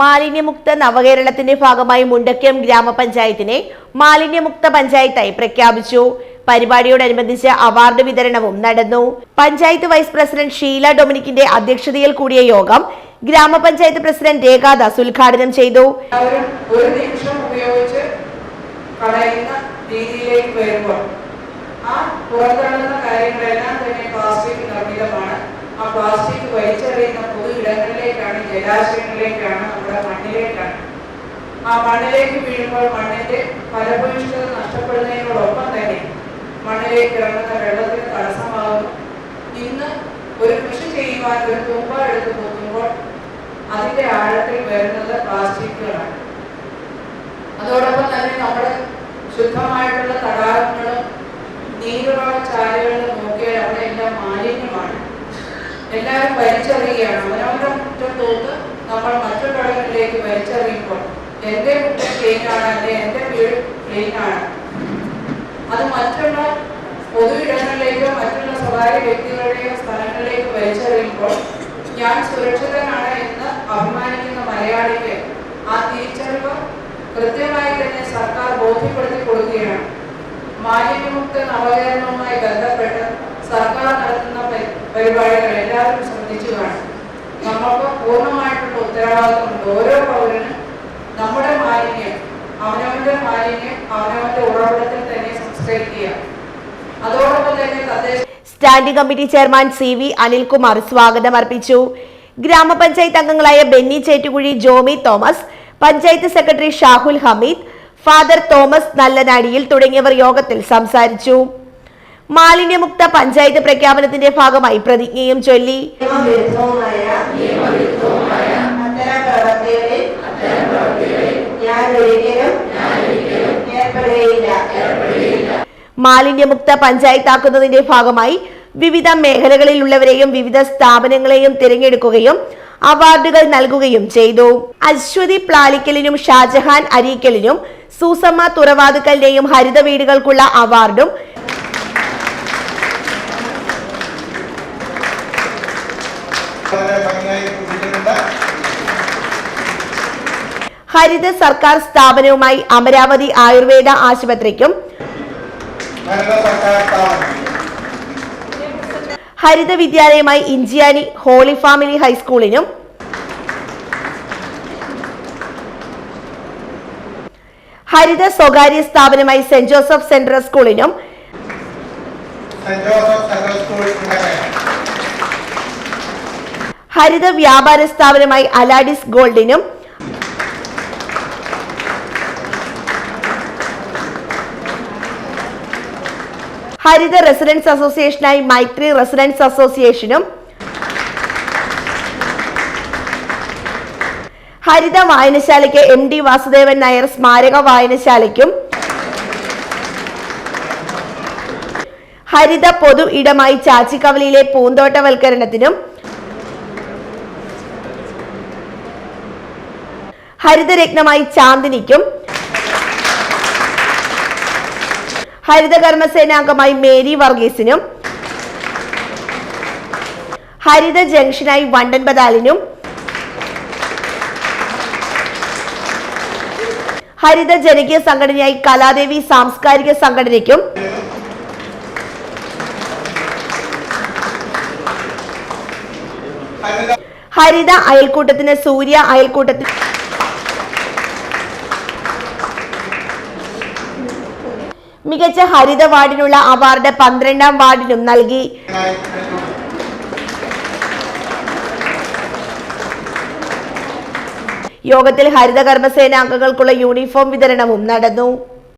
മാലിന്യമുക്ത നവകേരളത്തിന്റെ ഭാഗമായി മുണ്ടക്കയം ഗ്രാമപഞ്ചായത്തിനെ മാലിന്യമുക്ത പഞ്ചായത്തായി പ്രഖ്യാപിച്ചു. പരിപാടിയോടനുബന്ധിച്ച് അവാർഡ് വിതരണവും നടന്നു. പഞ്ചായത്ത് വൈസ് പ്രസിഡന്റ് ഷീല ഡൊമിനിക്കിന്റെ അധ്യക്ഷതയിൽ കൂടിയ യോഗം ഗ്രാമപഞ്ചായത്ത് പ്രസിഡന്റ് രേഖാദാസ് ഉദ്ഘാടനം ചെയ്തു. ഒരു ഉപയോഗിച്ച് രീതിയിലേക്ക് വരുമ്പോൾ ആ പുറന്തള്ളുന്ന കാര്യങ്ങളെല്ലാം ജലാശയങ്ങളിലേക്കാണ് നമ്മുടെ മണ്ണിലേക്കാണ്. ആ മണ്ണിലേക്ക് വീഴുമ്പോൾ മണ്ണിന്റെ ഫലഭൂയിഷ്ഠത നഷ്ടപ്പെടുന്നതിനോടൊപ്പം തന്നെ മണ്ണിലേക്ക് ഇറങ്ങുന്ന വെള്ളത്തിന് തടസ്സമാകുന്നു. ഇന്ന് ഒരു കൃഷി ചെയ്യുവാൻ ഒരു തുമ്പ എടുത്ത് നോക്കുമ്പോൾ അതിന്റെ ആഴത്തിൽ വരുന്നത് പ്ലാസ്റ്റിക്കുകളാണ്. അതോടൊപ്പം തന്നെ നമ്മുടെ ശുദ്ധമായിട്ടുള്ള തടാകങ്ങളും നീരുറവ ചാലുകളും നോക്കിയാൽ അവിടെ എല്ലാം മാലിന്യമാണ് എല്ലാവരും വലിച്ചെറിയുകയാണ്. അവനവരുടെ മുറ്റം തോത്ത് നമ്മൾ മറ്റുള്ളവരിലേക്ക് വലിച്ചെറിയുമ്പോൾ എന്റെ മുറ്റം ക്ലീനാണ് അല്ലെ? എന്റെ വീട് ക്ലീനാണ് അത് മറ്റുള്ള പൊതു ഇടങ്ങളിലേക്കോ മറ്റുള്ള സ്വകാര്യ വ്യക്തികളുടെയോ സ്ഥലങ്ങളിലേക്ക് വലിച്ചെറിയുമ്പോൾ ഞാൻ സുരക്ഷിതനാണ് എന്ന് അഭിമാനിക്കുന്ന മലയാളിക്ക് ആ തിരിച്ചറിവ് കൃത്യമായി തന്നെ സർക്കാർ ബോധ്യപ്പെടുത്തി കൊടുക്കുകയാണ്. മാലിന്യമുക്ത നവകരണവുമായി ബന്ധപ്പെട്ട് സർക്കാർ നടത്തുന്ന പരിപാടി ശ്രദ്ധിച്ചു നമ്മൾക്ക് പൂർണമായിട്ടുള്ള ഉത്തരവാദിത്തമുണ്ട് ഓരോ പൗരനും നമ്മുടെ മാലിന്യം അവനവന്റെ മാലിന്യം അവനവന്റെ ഉറവിടത്തിൽ തന്നെ സംസ്കരിക്കുക അതോടൊപ്പം തന്നെ തദ്ദേശ standing committee chairman C V Anilkumar സ്വാഗതം അർപ്പിച്ചു. ഗ്രാമപഞ്ചായത്ത് അംഗങ്ങളായ ബെന്നി ചേറ്റുകുഴി ജോമി തോമസ് പഞ്ചായത്ത് സെക്രട്ടറി ഷാഹുൽ ഹമീദ് ഫാദർ തോമസ് നല്ലനാടിയിൽ തുടങ്ങിയവർ യോഗത്തിൽ സംസാരിച്ചു. മാലിന്യമുക്ത പഞ്ചായത്ത് പ്രഖ്യാപനത്തിന്റെ ഭാഗമായി പ്രതിജ്ഞയും ചൊല്ലി. മാലിന്യമുക്ത പഞ്ചായത്താക്കുന്നതിന്റെ ഭാഗമായി വിവിധ മേഖലകളിലുള്ളവരെയും വിവിധ സ്ഥാപനങ്ങളെയും തിരഞ്ഞെടുക്കുകയും അവാർഡുകൾ നൽകുകയും ചെയ്തു. അശ്വതി പ്ലാലിക്കലിനും ഷാജഹാൻ അരീക്കലിനും സൂസമ്മ തുറവാതുക്കലിനെയും ഹരിത വീടുകൾക്കുള്ള അവാർഡും വളരെ ഭംഗിയായി കുറിച്ചിട്ടുണ്ട് ഹരിത സർക്കാർ സ്ഥാപനവുമായി അമരാവതി ആയുർവേദ ആശുപത്രിക്കും ഹരിത വിദ്യാലയമായി ഇഞ്ചിയാനി ഹോളി ഫാമിലി ഹൈസ്കൂളിനും ഹരിത സ്വകാര്യ സ്ഥാപനമായി സെന്റ് ജോസഫ് സെൻട്രൽ സ്കൂളിനും സെന്റ് ജോസഫ് സെൻട്രൽ സ്കൂൾ ഹരിത വ്യാപാര സ്ഥാപനമായി അലാഡിസ് ഗോൾഡിനും ഹരിത റെസിഡൻസ് അസോസിയേഷനായി മൈത്രി റെസിഡൻസ് അസോസിയേഷനും ഹരിത വായനശാലയ്ക്ക് എം ഡി വാസുദേവൻ നായർ സ്മാരക വായനശാലയ്ക്കും ഹരിത പൊതു ഇടമായി ചാച്ചിക്കവലിയിലെ പൂന്തോട്ടവൽക്കരണത്തിനും ഹരിതരത്നമായി ചാന്ദിനിക്കും. ഹരിത കർമ്മസേനാംഗമായി മേരി വർഗീസിനും. ഹരിത ജംഗ്ഷനായി വണ്ടൻ ബദാലിനും. ഹരിത ജനകീയ സംഘടനയായി കലാദേവി സാംസ്കാരിക സംഘടനയ്ക്കും. ഹരിത അയൽക്കൂട്ടത്തിന് സൂര്യ അയൽക്കൂട്ടത്തിന് മികച്ച ഹരിത വാർഡിനുള്ള അവാർഡ് പന്ത്രണ്ടാം വാർഡിനും നൽകി. യോഗത്തിൽ ഹരിത കർമ്മസേന യൂണിഫോം വിതരണവും നടന്നു.